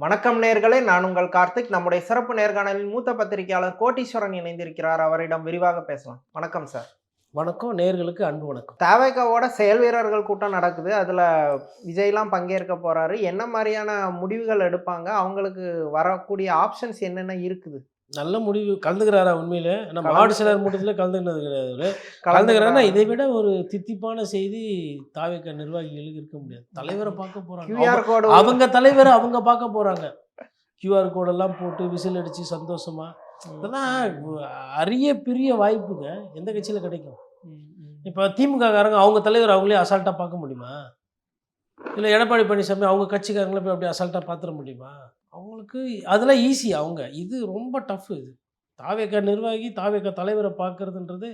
வணக்கம் நேர்களே நான் உங்கள் கார்த்திக். நம்முடைய சிறப்பு நேர்காணலில் மூத்த பத்திரிகையாளர் கோட்டீஸ்வரன் இணைந்திருக்கிறார். அவரிடம் விரிவாக பேசலாம். வணக்கம் சார். வணக்கம். நேர்களுக்கு அன்பு வணக்கம். தேவைக்காவோட செயல் வீரர்கள் கூட்டம் நடக்குது. அதில் விஜய்லாம் பங்கேற்க போறாரு. என்ன மாதிரியான முடிவுகள் எடுப்பாங்க? அவங்களுக்கு வரக்கூடிய ஆப்ஷன்ஸ் என்னென்ன இருக்குது? நல்ல முடிவு கலந்துக்கிறாரா உண்மையில? நம்ம ஆடு சிலர் கூட்டத்தில் கலந்துக்கினது கிடையாது. கலந்துக்கிறாருன்னா இதை விட ஒரு தித்திப்பான செய்தி தாவேக்க நிர்வாகிகளுக்கு இருக்க முடியாது. தலைவரை பார்க்க போறாங்க. கியூஆர் அவங்க- தலைவரை அவங்க பார்க்க போறாங்க. கியூஆர் கோடெல்லாம் போட்டு விசில் அடிச்சு சந்தோஷமா. இதெல்லாம் அரிய பெரிய வாய்ப்புங்க எந்த கட்சியில் கிடைக்கும்? இப்போ திமுக காரங்க அவங்க தலைவர் அவங்களே அசால்ட்டாக பார்க்க முடியுமா? இல்லை எடப்பாடி பழனிசாமி அவங்க கட்சிக்காரங்கள போய் அப்படியே அசால்ட்டாக பார்த்துட முடியுமா? அவங்களுக்கு அதெல்லாம் ஈஸி அவங்க. இது ரொம்ப டஃப் இது. தாவேக்கா நிர்வாகி தாவேக்கா தலைவரை பார்க்கறதுன்றது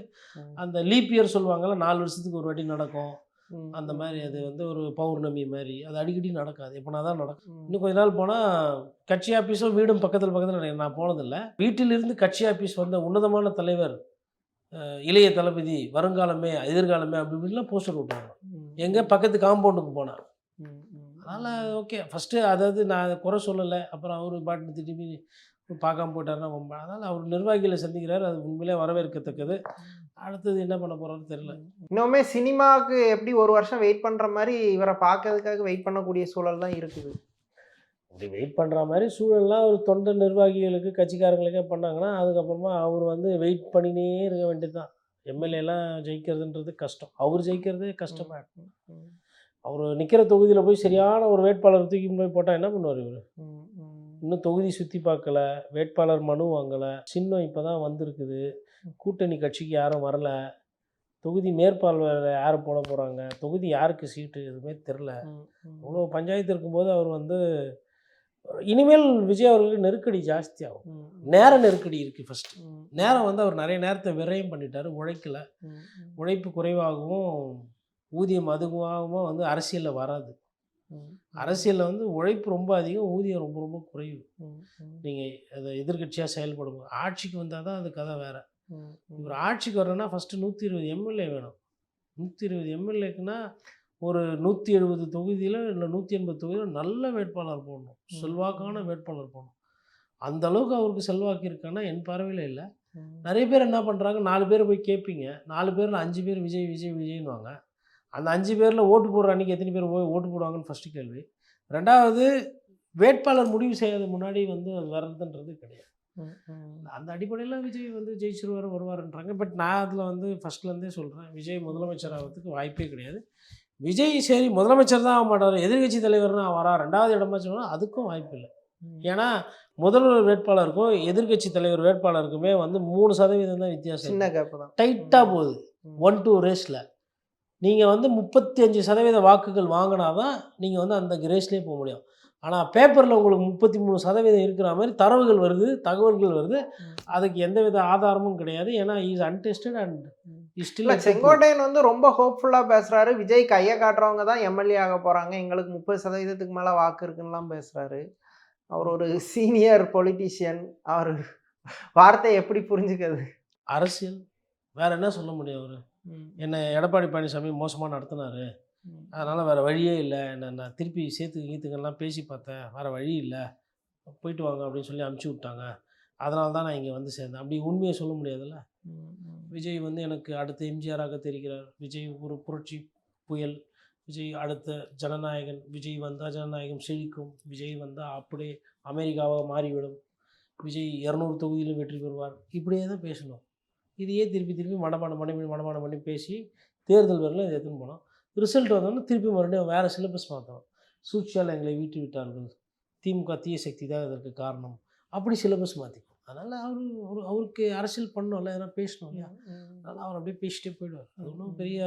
அந்த லீப் இயர் சொல்லுவாங்கல்ல நாலு வருஷத்துக்கு ஒரு வாட்டி நடக்கும். அந்த மாதிரி அது வந்து ஒரு பௌர்ணமி மாதிரி. அது அடிக்கடி நடக்காது. எப்போனா தான் நடக்கும் இன்னும் கொஞ்ச நாள் போனால் கட்சி ஆஃபீஸும் வீடும் பக்கத்தில் பக்கத்தில் நான் போனதில்லை. வீட்டிலிருந்து கட்சி ஆஃபீஸ் வந்த உன்னதமான தலைவர் இளைய தளபதி வருங்காலமே எதிர்காலமே அப்படி இப்படிலாம் போஸ்டர் விட்டாங்க எங்கே? பக்கத்து காம்பவுண்டுக்கு போனேன் அதனால் ஓகே. ஃபஸ்ட்டு அதாவது நான் குறை சொல்லலை. அப்புறம் அவர் பாட்டு திரும்பி பார்க்காம போயிட்டாருன்னா ரொம்ப அதனால் அவர் நிர்வாகிகளை சந்திக்கிறார். அது உண்மையிலே வரவேற்கத்தக்கது. அடுத்தது என்ன பண்ண போகிறான்னு தெரியல. இன்னுமே சினிமாவுக்கு எப்படி ஒரு வருஷம் வெயிட் பண்ற மாதிரி இவரை பார்க்கறதுக்காக வெயிட் பண்ணக்கூடிய சூழல் தான் இருக்குது. இப்படி வெயிட் பண்ணுற மாதிரி சூழல்லாம் ஒரு தொண்டை நிர்வாகிகளுக்கு கட்சிக்காரங்களுக்கே பண்ணாங்கன்னா அதுக்கப்புறமா அவர் வந்து வெயிட் பண்ணினே இருக்க வேண்டியது தான் எம்எல்ஏலாம் ஜெயிக்கிறதுன்றது கஷ்டம். அவர் ஜெயிக்கிறதே கஷ்டமாக இருக்கும் அவர் நிற்கிற தொகுதியில் போய் சரியான ஒரு வேட்பாளர் தூக்கி போய் போட்டால் என்ன பண்ணுவார் இவர்? இன்னும் தொகுதி சுற்றி பார்க்கல வேட்பாளர் மனு வாங்கலை சின்னம் இப்போ தான் வந்திருக்குது கூட்டணி கட்சிக்கு யாரும் வரல தொகுதி மேற்பார்வையில் யார் போட போகிறாங்க தொகுதி யாருக்கு சீட்டு எதுவுமே தெரில அவ்வளோ பஞ்சாயத்து இருக்கும்போது அவர் வந்து இனிமேல் விஜய் அவர்களுக்கு நெருக்கடி ஜாஸ்தி ஆகும். நேர நெருக்கடி இருக்குது ஃபஸ்ட்டு நேரம் வந்து அவர் நிறைய நேரத்தை விரயம் பண்ணிட்டாரு உழைக்கல. உழைப்பு குறைவாகவும் ஊதியம் அதிகமாகவும் வந்து அரசியலில் வராது. அரசியலில் வந்து உழைப்பு ரொம்ப அதிகம் ஊதியம் ரொம்ப ரொம்ப குறைவு. நீங்கள் அதை எதிர்கட்சியாக செயல்படும் ஆட்சிக்கு வந்தால் தான் அது கதை வேறு. இவர் ஆட்சிக்கு வரணும்னா ஃபஸ்ட்டு நூற்றி இருபது எம்எல்ஏ வேணும். நூற்றி இருபது எம்எல்ஏக்குன்னா ஒரு நூற்றி எழுபது தொகுதியில் இல்லை நூற்றி எண்பது தொகுதியில் நல்ல வேட்பாளர் போடணும். செல்வாக்கான வேட்பாளர் போடணும். அந்த அளவுக்கு அவருக்கு செல்வாக்கு இருக்கான்னா என் பார்வையில் இல்லை. நிறைய பேர் என்ன பண்ணுறாங்க நாலு பேர் போய் கேட்பீங்க நாலு பேரில் அஞ்சு பேர் விஜய் விஜய் விஜய்னுவாங்க அந்த அஞ்சு பேரில் ஓட்டு போடுற அன்றைக்கி எத்தனை பேர் போய் ஓட்டு போடுவாங்கன்னு ஃபஸ்ட்டு கேள்வி. ரெண்டாவது வேட்பாளர் முடிவு செய்யாத முன்னாடி வந்து அது வர்றதுன்றது கிடையாது. அந்த அடிப்படையில் விஜய் வந்து ஜெயிச்சிருவார் வருவாருன்றாங்க. பட் நான் அதில் வந்து ஃபஸ்ட்லேருந்தே சொல்கிறேன் விஜய் முதலமைச்சர் ஆகிறதுக்கு வாய்ப்பே கிடையாது. விஜய் சரி முதலமைச்சர் தான் ஆக மாட்டார் எதிர்கட்சி தலைவர்னு வரா ரெண்டாவது இடமா சொன்னால் அதுக்கும் வாய்ப்பு இல்லை. ஏன்னா முதல்வர் வேட்பாளருக்கும் எதிர்கட்சி தலைவர் வேட்பாளருக்குமே வந்து மூணு சதவீதம் தான் வித்தியாசம். சின்ன கேப் தான். டைட்டாக போகுது. ஒன் டூ ரேஸில் நீங்கள் வந்து முப்பத்தி அஞ்சு சதவீத வாக்குகள் வாங்கினா தான் நீங்கள் வந்து அந்த ரேஸ்லேயே போக முடியும். ஆனால் பேப்பரில் உங்களுக்கு முப்பத்தி மூணு சதவீதம் இருக்கிற மாதிரி தரவுகள் வருது தகவல்கள் வருது. அதுக்கு எந்தவித ஆதாரமும் கிடையாது. ஏன்னா is untested and still Sengottaiyan வந்து ரொம்ப ஹோப்ஃபுல்லா பேசுறாரு. விஜய் கையை காட்டுறவங்க தான் எம்எல்ஏ ஆக போறாங்க. எங்களுக்கு முப்பது சதவீதத்துக்கு மேல வாக்கு இருக்குன்னுலாம் பேசுறாரு. அவர் ஒரு சீனியர் பொலிட்டீஷியன் அவர் வார்த்தையை எப்படி புரிஞ்சுக்கிறது? அரசியல். வேற என்ன சொல்ல முடியும் அவர்? என்னை எடப்பாடி பழனிசாமி மோசமாக நடத்தினாரு. அதனால் வேறு வழியே இல்லை. என்ன நான் திருப்பி சேர்த்து கீத்துக்கெல்லாம் பேசி பார்த்தேன். வேறு வழி இல்லை. போயிட்டு வாங்க அப்படின்னு சொல்லி அமுச்சு விட்டாங்க. அதனால தான் நான் இங்கே வந்து சேர்ந்தேன். அப்படி உண்மையை சொல்ல முடியாதுல்ல? விஜய் வந்து எனக்கு அடுத்த எம்ஜிஆராக தெரிகிறார். விஜய் ஒரு புரட்சி புயல். விஜய் அடுத்த ஜனநாயகன். விஜய் வந்தால் ஜனநாயகம் செழிக்கும். விஜய் வந்தால் அப்படியே அமெரிக்காவாக மாறிவிடும். விஜய் இரநூறு தொகுதியிலும் வெற்றி பெறுவார். இப்படியே தான் பேசணும். இதையே திருப்பி திருப்பி மனப்பாடம் பண்ணி மனப்பாடம் பண்ணி பேசி தேர்தல் வரல இதை எடுத்துன்னு போனோம். ரிசல்ட் வந்தோடனே திருப்பி மறுபடியும் வேறு சிலபஸ் மாற்றோம் சூழ்ச்சியால் எங்களை வீட்டு விட்டார்கள். திமுக தீய சக்தி தான் இதற்கு காரணம். அப்படி சிலபஸ் மாற்றிக்கும் அதனால் அவர் ஒரு அவருக்கு அரசியல் பண்ணோம்ல எதனா பேசணும் இல்லையா? அதனால் அவர் அப்படியே பேசிட்டே போயிடுவார். அது ஒன்றும் பெரிய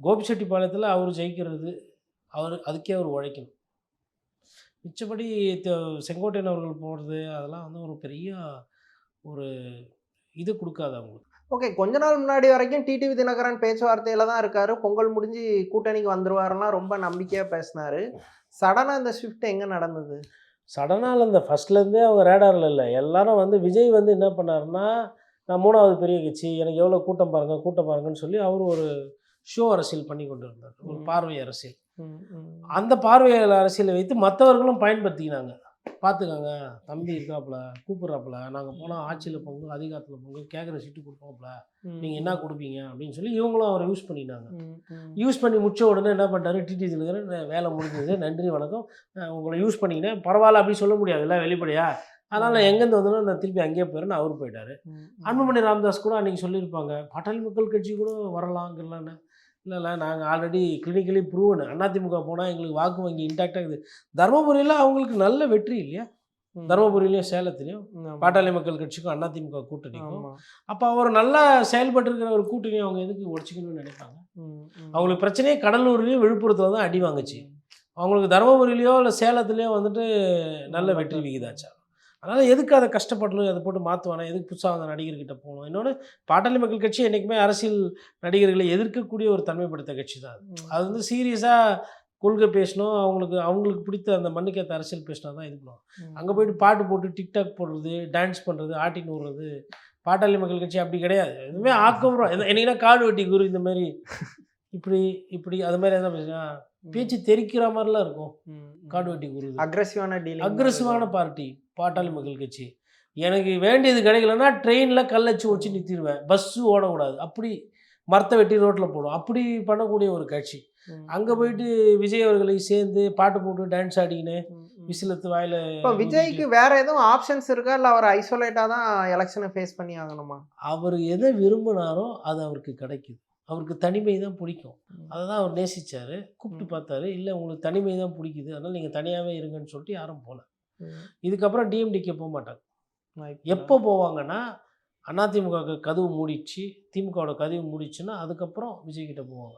கோபிச்செட்டிப்பாளையத்தில் அவர் ஜெயிக்கிறது அவர் அதுக்கே அவர் உழைக்கணும். மிச்சபடி செங்கோட்டையன் அவர்கள் போகிறது அதெல்லாம் வந்து ஒரு பெரிய ஒரு இது கொடுக்காது அவங்களுக்கு. ஓகே கொஞ்ச நாள் முன்னாடி வரைக்கும் டிடிவி தினகரன் பேச்சுவார்த்தையில தான் இருக்காரு. பொங்கல் முடிஞ்சு கூட்டணிக்கு வந்துருவாருன்னா ரொம்ப நம்பிக்கையா பேசினாரு. சடனா இந்த ஷிஃப்ட் எங்க நடந்தது? சடனாக இந்த ஃபஸ்ட்லேருந்தே அவங்க ரேடாரில் இல்லை. எல்லாரும் வந்து விஜய் வந்து என்ன பண்ணாருன்னா நான் மூணாவது பெரிய கட்சி எனக்கு எவ்வளோ கூட்டம் பாருங்கள் கூட்டம் பாருங்கன்னு சொல்லி அவர் ஒரு ஷோ அரசியல் பண்ணி கொண்டு இருந்தார் ஒரு. பார்வை அரசியல். அந்த பார்வையாளர் அரசியலை வைத்து மற்றவர்களும் பயன்படுத்திக்கினாங்க. பார்த்துக்கோங்க தம்பி இருக்காப்புல கூப்பிட்றாப்புல நாங்கள் போனால் ஆட்சியில் பங்கு அதிகாரத்தில் பங்கு கேட்குற சீட்டு கொடுப்போம்ல நீங்கள் என்ன கொடுப்பீங்க? அப்படின்னு சொல்லி இவங்களும் அவரை யூஸ் பண்ணினாங்க. யூஸ் பண்ணி முடிச்ச உடனே என்ன பண்ணிட்டாரு? டிடி தினகரன் வேலை முடிஞ்சது. நன்றி வணக்கம். உங்களை யூஸ் பண்ணிக்கினேன். பரவாயில்ல அப்படி சொல்ல முடியாதுல்ல வெளிப்படையா? அதனால் நான் எங்கேருந்து வந்தனோ நான் திருப்பி அங்கேயே போயிடுறேன் அவர் போயிட்டாரு. அன்புமணி ராமதாஸ் கூட அன்றைக்கி சொல்லியிருப்பாங்க. பாட்டாளி மக்கள் கட்சி கூட வரலாங்கிறலான்னு இல்லை இல்லை நாங்கள் ஆல்ரெடி கிளினிக்கலி ப்ரூவன் அதிமுக போனால் எங்களுக்கு வாக்கு வங்கி இன்டாக்டாக இருக்குது தருமபுரியில் அவங்களுக்கு நல்ல வெற்றி இல்லையா. தருமபுரியிலையும் சேலத்துலேயும். பாட்டாளி மக்கள் கட்சிக்கும் அதிமுக கூட்டணிக்கும். அப்போ அவர் நல்லா செயல்பட்டு இருக்கிற ஒரு கூட்டணி அவங்க எதுக்கு உடச்சிக்கணும்னு நினைப்பாங்க. அவங்களுக்கு பிரச்சனையே கடலூர்லேயும் விழுப்புரத்தில் தான் அடி வாங்குச்சு அவங்களுக்கு தருமபுரியிலையோ இல்லை சேலத்துலேயோ வந்துட்டு நல்ல வெற்றி விகிதாச்சா அதனால் எதுக்கு அதை கஷ்டப்படணும் அதை போட்டு மாற்றுவானா எதுக்கு புதுசாக அந்த நடிகர்கிட்ட போகணும்? இன்னொன்று பாட்டாளி மக்கள் கட்சி என்றைக்குமே அரசியல் நடிகர்களை எதிர்க்கக்கூடிய ஒரு தன்மைப்படுத்த கட்சி தான் அது. வந்து சீரியஸாக கொள்கை பேசணும் அவங்களுக்கு அவங்களுக்கு பிடித்த அந்த மண்ணுக்கேற்ற அரசியல் பேசினா தான் இது பண்ணுவாங்க ம். அங்கே போயிட்டு பாட்டு போட்டு டிக்டாக் போடுறது டான்ஸ் பண்ணுறது ஆட்டின்னு விடுறது பாட்டாளி மக்கள் கட்சி அப்படி கிடையாது. எதுவுமே ஆக்கப்புறம் என்னைக்குன்னா காடு வெட்டி குரு இந்த மாதிரி இப்படி இப்படி அது மாதிரி எதாவது பேசுனா பேச்சு தெரிக்கிற மாதிரிலாம் இருக்கும். காடு வெட்டி குரு அக்ரெசிவான டீலிங் அக்ரஸிவான பார்ட்டி பாட்டாளி மக்கள் கட்சி. எனக்கு வேண்டியது கிடைக்கலன்னா ட்ரெயினில் கல்லச்சு வச்சு நிறுத்திடுவேன் பஸ்ஸு ஓடக்கூடாது. அப்படி மரத்தை வெட்டி ரோட்டில் போடும். அப்படி பண்ணக்கூடிய ஒரு கட்சி. அங்கே போயிட்டு விஜய் அவர்களை சேர்ந்து பாட்டு போட்டு டான்ஸ் ஆடிக்கின்னு விசிலத்து வாயில இப்போ விஜய்க்கு வேற எதுவும் ஆப்ஷன்ஸ் இருக்கா? இல்ல அவர் ஐசோலேட்டா தான் எலெக்ஷனை ஃபேஸ் பண்ணி ஆகணுமா? அவர் எதை விரும்பினாரோ அது அவருக்கு கிடைக்குது. அவருக்கு தனிமை தான் பிடிக்கும். அதை தான் அவர் நேசிச்சாரு. கூப்பிட்டு. பார்த்தாரு. இல்லை உங்களுக்கு தனிமை தான் பிடிக்குது. அதனால் நீங்கள் தனியாகவே இருங்கன்னு சொல்லிட்டு யாரும் போகல. இதுக்கப்புறம் டிஎம்டிகே போக மாட்டாங்க. எப்போ போவாங்கன்னா அதிமுக கதவு மூடிச்சு திமுகவோட கதவு மூடிச்சுன்னா அதுக்கப்புறம் விஜய் கிட்ட போவாங்க.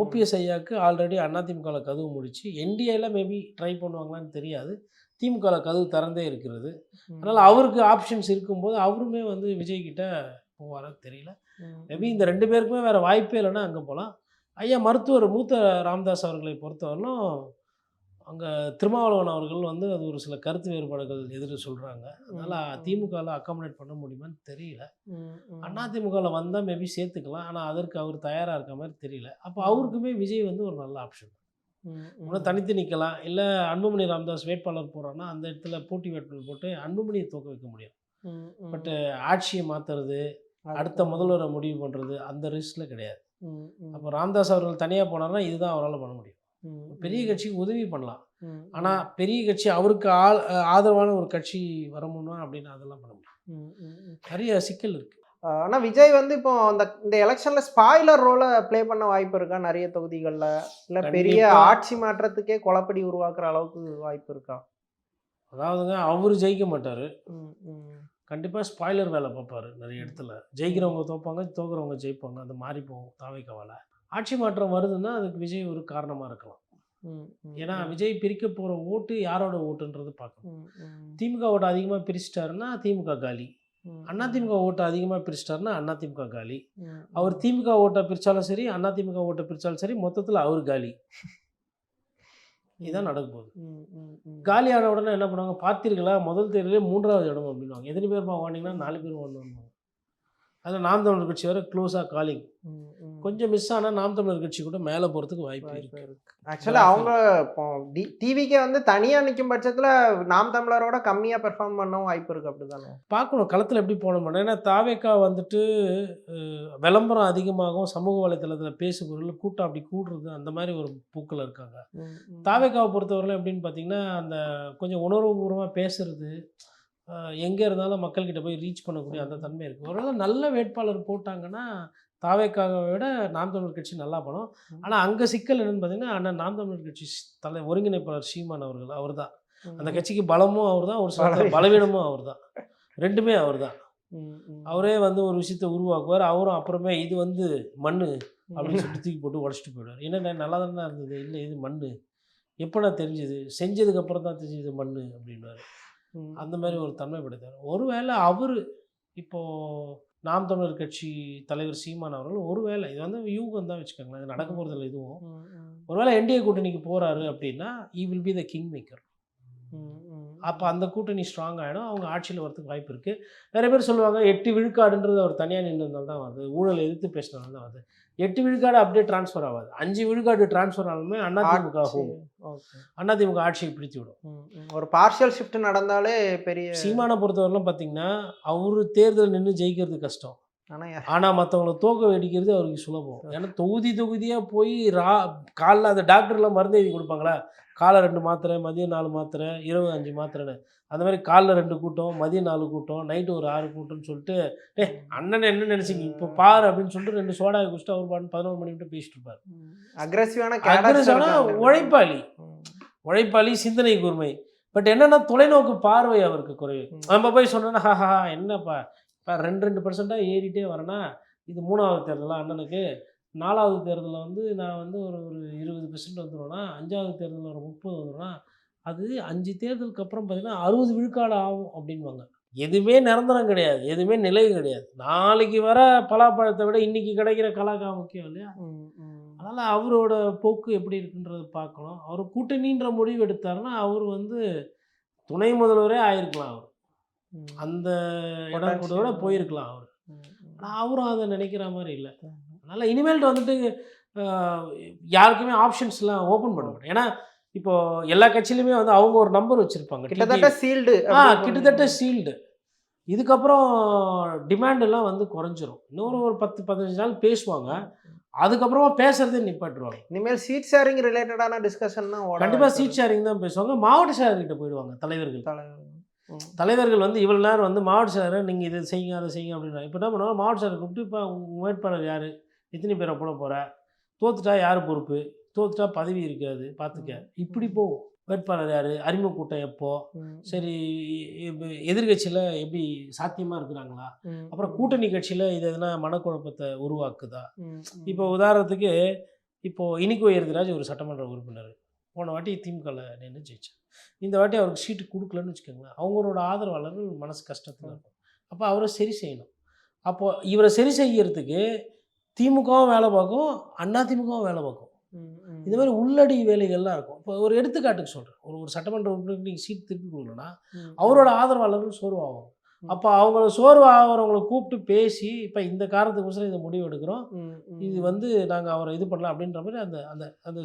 ஓபிஎஸ் ஐயாவுக்கு ஆல்ரெடி அதிமுகவில் கதவு முடிச்சு என்டிஏல மேபி ட்ரை பண்ணுவாங்களான்னு தெரியாது. திமுகவில் கதவு திறந்தே இருக்கிறது. அதனால் அவருக்கு ஆப்ஷன்ஸ் இருக்கும்போது அவருமே வந்து விஜய் கிட்ட போவாரான்னு தெரியல. மேபி இந்த ரெண்டு பேருக்குமே வேறு வாய்ப்பே இல்லைன்னா அங்கே போகலாம் ஐயா மருத்துவர் மூத்த ராமதாஸ் அவர்களை பொறுத்தவரையிலும் அங்கே திருமாவளவன் அவர்கள் வந்து அது ஒரு சில கருத்து வேறுபாடுகள் எதிர் சொல்கிறாங்க அதனால். திமுகவில் அக்காமடேட் பண்ண முடியுமான்னு தெரியல. ம். அதிமுகவில் வந்தால் மேபி சேர்த்துக்கலாம். ஆனால் அதற்கு அவர் தயாராக இருக்க மாதிரி தெரியல. அப்போ அவருக்குமே விஜய் வந்து ஒரு நல்ல ஆப்ஷன். ஒன்று தனித்து நிற்கலாம் இல்லை அன்புமணி ராமதாஸ் வேட்பாளர் போகிறான்னா அந்த இடத்துல போட்டி வேட்பாளர் போட்டு அன்புமணியை தூக்க வைக்க முடியும். ம், ம். பட் ஆட்சியை மாற்றுறது அடுத்த முதல்வரை முடிவு பண்ணுறது அந்த ரிஸ்கில் கிடையாது. அப்போ ராமதாஸ் அவர்கள் தனியாக போனார்னா இதுதான் அவரால் பண்ண முடியும். பெரிய. கட்சிக்கு உதவி பண்ணலாம். ஆனால் பெரிய கட்சி அவருக்கு ஆள் ஆதரவான ஒரு கட்சி வரணும்னா அப்படின்னு அதெல்லாம் பண்ண முடியும். நிறைய சிக்கல் இருக்குது ஆஹ் ஆனா விஜய் வந்து இப்போ அந்த இந்த எலெக்ஷன்ல ஸ்பாய்லர் ரோலை ப்ளே பண்ண வாய்ப்பு இருக்கா? நிறைய தொகுதிகள்ல. இல்ல பெரிய. ஆட்சி மாற்றத்துக்கே குழப்படி உருவாக்குற அளவுக்கு வாய்ப்பு இருக்கா? அதாவதுங்க அவர் ஜெயிக்க மாட்டார். கண்டிப்பாக ஸ்பாய்லர் வேலை பார்ப்பாரு நிறைய இடத்துல. ஜெயிக்கிறவங்க தோப்பாங்க தோக்குறவங்க ஜெயிப்பாங்க. அது மாறி போகும். தாவைக்கவால. ஆட்சி மாற்றம் வருதுன்னா அதுக்கு விஜய் ஒரு காரணமாக இருக்கலாம். ஏன்னா விஜய் பிரிக்க போகிற ஓட்டு யாரோட ஓட்டுன்றது பார்க்கணும். திமுக ஓட்டு அதிகமாக பிரிச்சிட்டாருன்னா திமுக காலி. ம், அதிமுக ஓட்டு அதிகமாக பிரிச்சிட்டாருன்னா அதிமுக காலி. ம், அவர் திமுக ஓட்டை பிரித்தாலும் சரி அதிமுக ஓட்டை பிரித்தாலும் சரி மொத்தத்தில் அவர் காலி. இதுதான் நடக்க போகுது. காலியான உடனே என்ன பண்ணுவாங்க? பார்த்தீர்களா முதல் தேர்தலே மூன்றாவது இடம் அப்படின்வாங்க எத்தனை பேர் வாங்கினீங்கன்னா நாலு பேர் வாங்கினாங்க அதில் நாம் தமிழர் கட்சி வர க்ளோஸாக காலிங். கொஞ்சம் மிஸ் ஆனால் நாம் தமிழர் கட்சி கூட மேலே போகிறதுக்கு வாய்ப்பு இருக்கு. இருக்கு. ஆக்சுவலா அவங்க இப்போ டிவிக்கே வந்து தனியா நிக்கும் பட்சத்துல நாம் தமிழரோட கம்மியா பெர்ஃபார்ம் பண்ணவும் வாய்ப்பு இருக்கு அப்படிதானே? பார்க்கணும் களத்தில் எப்படி போகணும் ஏன்னா தாவேக்கா வந்துட்டு விளம்பரம் அதிகமாகவும் சமூக வலைத்தளத்தில் பேசு பொருள் கூட்டம் அப்படி கூடுறது அந்த மாதிரி ஒரு பூக்கில் இருக்காங்க. தாவேக்காவை பொறுத்தவரையிலும் எப்படின்னு பார்த்தீங்கன்னா அந்த கொஞ்சம் உணர்வுபூர்வமாக பேசுறது எங்கே இருந்தாலும் மக்கள்கிட்ட போய் ரீச் பண்ணக்கூடிய அந்த தன்மை இருக்குது ஒருவேளை நல்ல வேட்பாளர் போட்டாங்கன்னா தாவேக்காவை விட நாம் தமிழர் கட்சி நல்லா பண்ணும் ஆனால் அங்கே சிக்கல் என்னன்னு பார்த்தீங்கன்னா அண்ணன் நாம் தமிழர் கட்சி தலை ஒருங்கிணைப்பாளர் சீமான் அவர்கள் அவர் தான் அந்த கட்சிக்கு பலமும் அவர் தான் ஒரு சில பலவீனம். பலவீனமும் அவர் தான் ரெண்டுமே அவர் தான். அவரே வந்து ஒரு விஷயத்தை உருவாக்குவார் அவரும் அப்புறமே இது வந்து மண்ணு அப்படின்னு சொல்லிட்டு தூக்கி போட்டு உடச்சிட்டு போயிடுவார். என்னென்ன நல்லா தானே இருந்தது? இல்லை இது மண்ணு. எப்படா தெரிஞ்சுது? செஞ்சதுக்கு அப்புறம் தான் தெரிஞ்சுது மண்ணு அப்படின்வாரு ம். அந்த மாதிரி ஒரு தன்மை படுத்தார் ஒருவேளை அவர் இப்போது நாம் தமிழர் கட்சி தலைவர் சீமான் அவர்கள் ஒருவேளை இது வந்து யூகம் தான் வச்சுக்கோங்களேன் இது நடக்க போகிறதில்ல இதுவும். ஒருவேளை என்டிஏ கூட்டணிக்கு போகிறாரு அப்படின்னா he will be the kingmaker. அப்போ அந்த கூட்டணி ஸ்ட்ராங் ஆகிடும் அவங்க ஆட்சியில் வரதுக்கு வாய்ப்பு இருக்குது நிறைய பேர் சொல்லுவாங்க எட்டு விழுக்காடுன்றது அவர் தனியாக நின்றதுனால தான் வருது. ஊழல் எதிர்த்து பேசினதால தான் வருது. எட்டு விழுக்காடு அப்படியே ட்ரான்ஸ்ஃபர் ஆகாது. அஞ்சு விழுக்காடு ட்ரான்ஸ்ஃபர் ஆனாலுமே அதிமுக ஆகும் ஓகே. அதிமுக ஆட்சியை பிடித்து விடும். ஒரு பார்ஷியல் ஷிஃப்ட் நடந்தாலே பெரிய சீமானை பொறுத்தவரையிலும் பார்த்தீங்கன்னா அவரு தேர்தல் நின்று ஜெயிக்கிறது கஷ்டம். ஆனால் மற்றவங்கள தோக்க வெடிக்கிறது அவருக்கு சுலபம். ஏன்னா தொகுதி தொகுதியாக போய் ரா காலைல அந்த டாக்டர்லாம் மருந்து எழுதி கொடுப்பாங்களா? காலை ரெண்டு மாத்திரை மதியம் நாலு மாத்திரை இரவு அஞ்சு மாத்திரைன்னு. அந்த மாதிரி காலைல ரெண்டு கூட்டம் மதியம் நாலு கூட்டம் நைட்டு ஒரு ஆறு கூட்டம்னு சொல்லிட்டு ஏ அண்ணன் என்ன நினைச்சீங்க? இப்போ பாரு அப்படின்னு சொல்லிட்டு ரெண்டு சோடா குடிச்சிட்டு அவர் பாட்டு பதினோரு மணி விட்டு பேசிட்டு இருப்பார். அக்ரெசிவான அக்ரஸான உழைப்பாளி. உழைப்பாளி சிந்தனை கூர்மை. பட் என்னன்னா தொலைநோக்கு பார்வை அவருக்கு குறைவு. நம்ம போய் சொன்னோன்னா ஹாஹா என்னப்பா? ரெண்டு ரெண்டு பர்சண்ட்டாக ஏறிட்டே வரேன்னா இது மூணாவது தேர்தலாக அண்ணனுக்கு? நாலாவது தேர்தலில் வந்து நான் வந்து ஒரு ஒரு இருபது பெர்சன்ட் வந்துடுவேன்னா அஞ்சாவது தேர்தலில் ஒரு முப்பது வந்துடும்னா அது அஞ்சு தேர்தலுக்கு அப்புறம் பார்த்தீங்கன்னா அறுபது விழுக்காடு ஆகும் அப்படின்வாங்க எதுவுமே நிரந்தரம் கிடையாது. எதுவுமே நிலை கிடையாது. நாளைக்கு வர பலாப்பழத்தை விட இன்னைக்கு கிடைக்கிற கலாக்கா முக்கியம் இல்லையா? அதனால் அவரோட போக்கு எப்படி இருக்குன்றத பார்க்கணும். அவர் கூட்டணின்ற முடிவு எடுத்தாருன்னா அவர் வந்து துணை முதல்வரே ஆயிருக்கலாம் அவர். அந்த இடம் கூட போயிருக்கலாம் அவர். ஆனால் அவரும் அதை நினைக்கிற மாதிரி இல்லை. அதனால் இனிமேல்ட்டு வந்துட்டு யாருக்குமே ஆப்ஷன்ஸ்லாம் ஓப்பன் பண்ண மாட்டேன் ஏன்னா இப்போ எல்லா கட்சியிலுமே வந்து அவங்க ஒரு நம்பர் வச்சுருப்பாங்க. கிட்டத்தட்ட சீல்டு ஆ கிட்டத்தட்ட சீல்டு இதுக்கப்புறம் டிமாண்ட் எல்லாம் வந்து குறைஞ்சிரும். இன்னொரு ஒரு பத்து பதினஞ்சு நாள் பேசுவாங்க. அதுக்கப்புறமா பேசுறதே நிப்பாட்டுருவாங்க. இனிமேல் சீட் ஷேரிங் ரிலேட்டடான டிஸ்கஷன் தான் கண்டிப்பாக சீட் ஷேரிங் தான் பேசுவாங்க. மாவட்ட செயலர்கிட்ட போயிடுவாங்க தலைவர்கள். இருக்கு. தலைவர்கள் வந்து இவ்வளோ நேரம் வந்து மாவட்ட செயலர் நீங்கள் இதை செய்யுங்க அதை செய்யுங்க அப்படின்னா இப்போ என்ன பண்ணுவாங்க? மாவட்ட செயலர் கூப்பிட்டு இப்போ உங்கள் வேட்பாளர் யார்? எத்தனை பேரை போட போகிற தோத்துட்டா யார் பொறுப்பு? தோத்துட்டா பதவி இருக்காது பார்த்துக்க இப்படி போகும். வேட்பாளர் யார்? அறிமுக கூட்டம் எப்போ. சரி எதிர்கட்சியில் எப்படி சாத்தியமாக இருக்கிறாங்களா. அப்புறம் கூட்டணி கட்சியில் இது எதனா மனக்குழப்பத்தை உருவாக்குதா. இப்போ உதாரணத்துக்கு இப்போது இனிக்கு உயர்திராஜ் ஒரு சட்டமன்ற உறுப்பினர். போன வாட்டி திமுகவில் நின்று ஜெயிச்சார். இந்த வாட்டி அவருக்கு சீட்டு கொடுக்கலன்னு வச்சுக்கோங்களேன் அவங்களோட ஆதரவாளர்கள் மனசு கஷ்டத்தில் இருக்கும் அப்போ அவரை சரி செய்யணும் அப்போது இவரை சரி செய்யறதுக்கு திமுகவும் வேலை பார்க்கும் அண்ணா திமுகவும் வேலை பார்க்கும். இந்த மாதிரி உள்ளடி வேலைகள்லாம் இருக்கும் இப்போ ஒரு எடுத்துக்காட்டுக்கு சொல்கிறேன் ஒரு ஒரு சட்டமன்ற உறுப்பினருக்கு நீங்கள் சீட் திருப்பி கொடுக்கலன்னா. அவரோட ஆதரவாளர்கள் சோர்வாகும். அப்போ அவங்கள சோர்வு ஆகிறவங்களை கூப்பிட்டு பேசி இப்போ இந்த காரணத்துக்கோசரம் இந்த முடிவு எடுக்கிறோம். இது வந்து நாங்கள் அவரை இது பண்ணலாம் அப்படின்ற மாதிரி அந்த அந்த அந்த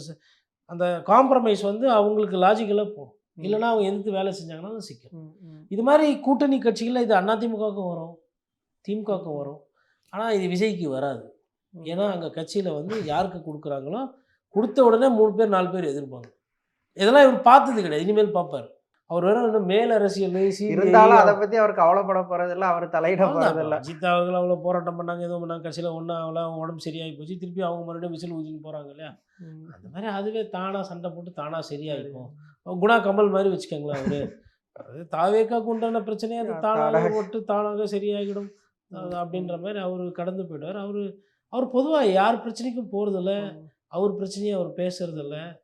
அந்த காம்ப்ரமைஸ் வந்து அவங்களுக்கு லாஜிக்கலாக போகும். இல்லைன்னா அவங்க எதிர்த்து வேலை செஞ்சாங்கன்னா. ம். இது மாதிரி கூட்டணி கட்சிகளில் இது அதிமுகவுக்கும் வரும் திமுகவுக்கும் வரும். ஆனால் இது விஜய்க்கு வராது. ஏன்னா அங்கே கட்சியில் வந்து யாருக்கு கொடுக்குறாங்களோ கொடுத்த உடனே மூணு பேர் நாலு பேர் எதிர்ப்பாங்க. இதெல்லாம் இவர் பார்த்தது கிடையாது. இனிமேல் பார்ப்பார். அவர் வேற இன்னும் மேல் அரசியல் இருந்தாலும் அதை பத்தி அவர் கவலைப்பட போறதில்ல அவர் தலையிட. போறதில்ல. அஜித் அவர்கள் அவ்வளோ போராட்டம் பண்ணாங்க எதுவும் பண்ணாங்க கட்சியில் ஒன்றும் அவ்வளோ அவங்க உடம்பு சரியாகி போச்சு. திருப்பி அவங்க மறுபடியும் விசில் ஊதின்னு போகிறாங்க இல்லையா. அந்த மாதிரி அதுவே தானாக சண்டை போட்டு தானாக சரியாயிருக்கும் குணா கமல் மாதிரி வச்சுக்கோங்களேன் அவரு. அது தாவேக்காக்கு உண்டான பிரச்சனையை அது தானாக. போட்டு தானாக சரியாகிடும். அப்படின்ற மாதிரி அவர் கடந்து போயிடுவார். அவர் அவர் பொதுவாக யார் பிரச்சனைக்கும் போகிறதில்ல அவர் பிரச்சனையை அவர் பேசுறதில்ல.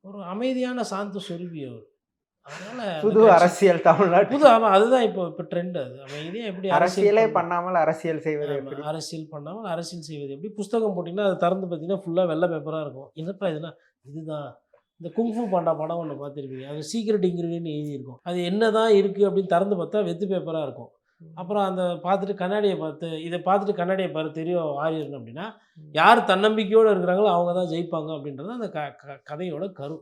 ஒரு அமைதியான சாந்த சொருபி அவர். புது அரசியல் தமிழ்நாட்டு புது ஆமாம் அதுதான் இப்போ இப்போ ட்ரெண்ட் அது. அமைதியாக எப்படி அரசியல் அரசியலே பண்ண- பண்ணாமல் அரசியல் செய்வது அரசியல் பண்ணாமல் அரசியல் செய்வது எப்படி? புஸ்தகம் போட்டிங்கன்னா அது திறந்து பார்த்தீங்கன்னா ஃபுல்லாக வெள்ளை பேப்பராக இருக்கும். என்னப்பா இதுனா இதுதான். இந்த குங்ஃபு பாண்டா படம் ஒன்று பார்த்துருப்பீங்க. அது சீக்ரெட் இன்க்ரீடியன்ட் எழுதியிருக்கும். அது என்ன தான் இருக்குது அப்படின்னு திறந்து பார்த்தா வெத்து பேப்பராக இருக்கும். அப்புறம் அந்த பார்த்துட்டு கண்ணாடியை பார்த்து இதை பார்த்துட்டு கண்ணாடியை பார்த்து தெரியும் ஆரியன் அப்படின்னா யார் தன்னம்பிக்கையோடு இருக்கிறாங்களோ அவங்க தான் ஜெயிப்பாங்க அப்படின்றது அந்த க கதையோட கரு.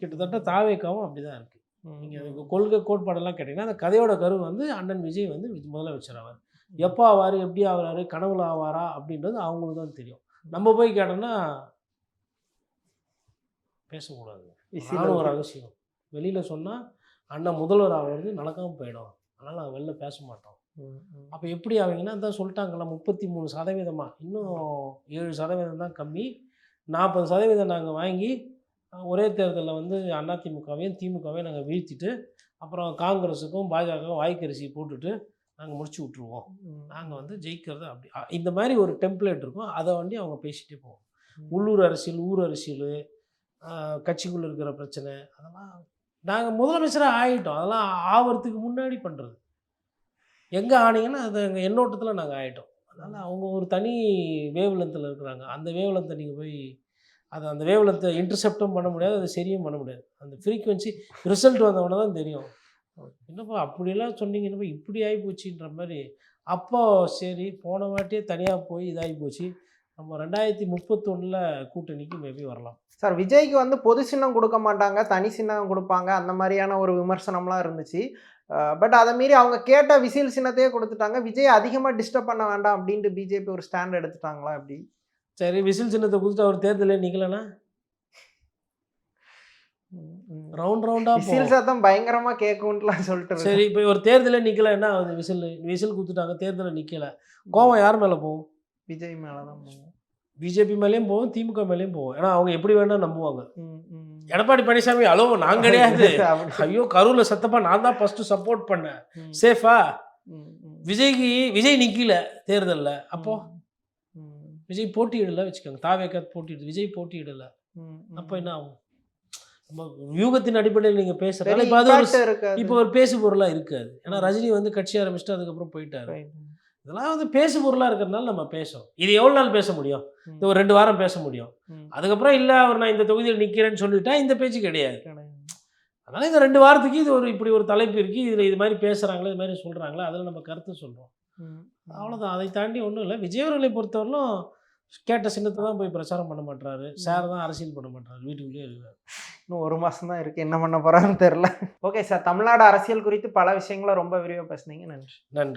கிட்டத்தட்ட தாவேக்காவும் அப்படி தான் இருக்குது. நீங்கள் அதுக்கு கொள்கை கோட்பாடெல்லாம் கேட்டிங்கன்னா அந்த கதையோட கரு வந்து அண்ணன் விஜய் வந்து வி- முதலமைச்சர் ஆவார் எப்போ ஆவார் எப்படி ஆவாரு கனவுல ஆவாரா அப்படின்றது அவங்களுக்கு தான் தெரியும். நம்ம போய் கேட்டோம்னா பேசக்கூடாது. நானும் ஒரு ரகசியம் வெளியில் சொன்னால் அண்ணன் முதல்வர் ஆகிறது நடக்காமல் போயிடும். அதனால் நாங்கள் வெளில பேச மாட்டோம். அப்போ எப்படி ஆவீங்கன்னா தான் சொல்லிட்டாங்கல்ல முப்பத்தி மூணு சதவீதமாக இன்னும் ஏழு சதவீதம் தான் கம்மி. நாற்பது சதவீதம் நாங்கள் வாங்கி ஒரே தேர்தலில் வந்து அதிமுகவையும் திமுகவையும் நாங்கள் வீழ்த்திட்டு அப்புறம் காங்கிரஸுக்கும் பாஜகவுக்கும் வாய்க்கரிசி போட்டுட்டு நாங்கள் முடிச்சு விட்ருவோம். நாங்கள் வந்து ஜெயிக்கிறது அப்படி. இந்த மாதிரி ஒரு டெம்ப்ளேட் இருக்கும். அதை வந்து அவங்க பேசிகிட்டே போவோம். உள்ளூர் அரசியல் ஊர் அரசியல் கட்சிக்குள்ளே இருக்கிற பிரச்சனை அதெல்லாம் நாங்கள் முதலமைச்சராக ஆகிட்டோம் அதெல்லாம் ஆவறதுக்கு முன்னாடி பண்ணுறது எங்கே ஆனீங்கன்னா அது எங்கள் எண்ணோட்டத்தில் நாங்கள் ஆகிட்டோம் அதனால் அவங்க ஒரு தனி வேவ்லென்த்தில் இருக்கிறாங்க. அந்த வேவ்லென்த்தை நீங்கள் போய் அது அந்த வேவ்லென்த்தை இன்டர்செப்டும் பண்ண முடியாது அதை சரியும் பண்ண முடியாது. அந்த ஃப்ரீக்குவென்சி ரிசல்ட் வந்தவொடனே தான் தெரியும். என்னப்பா அப்படியெல்லாம் சொன்னீங்க என்னப்பா இப்படி ஆகி போச்சுன்ற மாதிரி. அப்போ சரி போன வாட்டியே தனியாக போய் இதாகி போச்சு. நம்ம ரெண்டாயிரத்தி முப்பத்தொன்னில் கூட்டணிக்கு மேபி வரலாம். சார் விஜய்க்கு வந்து பொது சின்னம் கொடுக்க மாட்டாங்க தனி சின்னம் கொடுப்பாங்க அந்த மாதிரியான ஒரு விமர்சனம்லாம் இருந்துச்சு. பட் அதை மீறி அவங்க கேட்ட விசில் சின்னத்தையே கொடுத்துட்டாங்க. விஜய் அதிகமாக டிஸ்டர்ப் பண்ண வேண்டாம் அப்படின்ட்டு பிஜேபி ஒரு ஸ்டாண்ட் எடுத்துட்டாங்களா அப்படி சரி விசில் சின்னத்தை கொடுத்துட்டு அவர் தேர்தலே நிற்கலன்னா ரவுண்ட் ரவுண்டாக விசில் சத்தம் பயங்கரமா கேட்கும்லாம் சொல்லிட்டு. சரி இப்போ ஒரு தேர்தலே நிற்கல என்ன ஆகுது? விசில் விசில் கொடுத்துட்டாங்க தேர்தலில் நிற்கல கோவம் யார் மேலே போகும்? விஜய் மேலதான் போகும். பிஜேபி மேலேயும் போகும் திமுக மேலேயும் போகும் ஏன்னா அவங்க எப்படி வேணா நம்புவாங்க. எடப்பாடி பழனிசாமி ஹலோ நான் கிடையாது. ஐயோ கரூர்ல சத்தப்பா நான் தான் ஃபர்ஸ்ட் சப்போர்ட் பண்ணேன். சேஃபா. விஜய்க்கு விஜய் நிக்கல தேர்தல்ல. அப்போ? விஜய் போட்டியிடல வச்சுக்கோங்க. தாவேக்கா போட்டியிடுது விஜய் போட்டியிடல. அப்போ என்ன ஆகும்? நம்ம வியூகத்தின் அடிப்படையில் நீங்க பேசுறதால பெரிய இப்போ அது ஒரு. இப்போ பேசு பொருளா இருக்காது. ஏன்னா ரஜினி வந்து கட்சி ஆரம்பிச்சுட்டு அதுக்கப்புறம் போயிட்டாரு. இதெல்லாம் வந்து பேசு பொருளா இருக்கிறதுனால நம்ம பேசுறோம். இது எவ்வளவு நாள் பேச முடியும்? இது ஒரு ரெண்டு வாரம் பேச முடியும். அதுக்கப்புறம் இல்ல அவர் நான் இந்த தொகுதியில் நிக்கிறேன்னு சொல்லிட்டா இந்த பேச்சு கிடையாது. அதனால இந்த ரெண்டு வாரத்துக்கு இது ஒரு இப்படி ஒரு தலைப்பு இருக்கு. இதுல இது மாதிரி பேசுறாங்களே இது மாதிரி சொல்றாங்களே அதில் நம்ம கருத்து சொல்றோம். ம், அவ்வளவுதான். அதை தாண்டி ஒன்றும் இல்லை. விஜய் அவர்களை பொறுத்தவரையிலும் கேட்ட சின்னத்தை தான் போய் பிரச்சாரம் பண்ண மாட்டாரு சார் தான் அரசியல் பண்ண மாட்டாரு வீட்டுக்குள்ளேயே இருக்காரு. இன்னும் ஒரு மாசம் தான் இருக்கு. என்ன பண்ண போறான்னு தெரியல. Okay sir. தமிழ்நாடு அரசியல் குறித்து பல விஷயங்களை ரொம்ப விரிவாக பேசுனீங்க. நன்றி. நன்றி.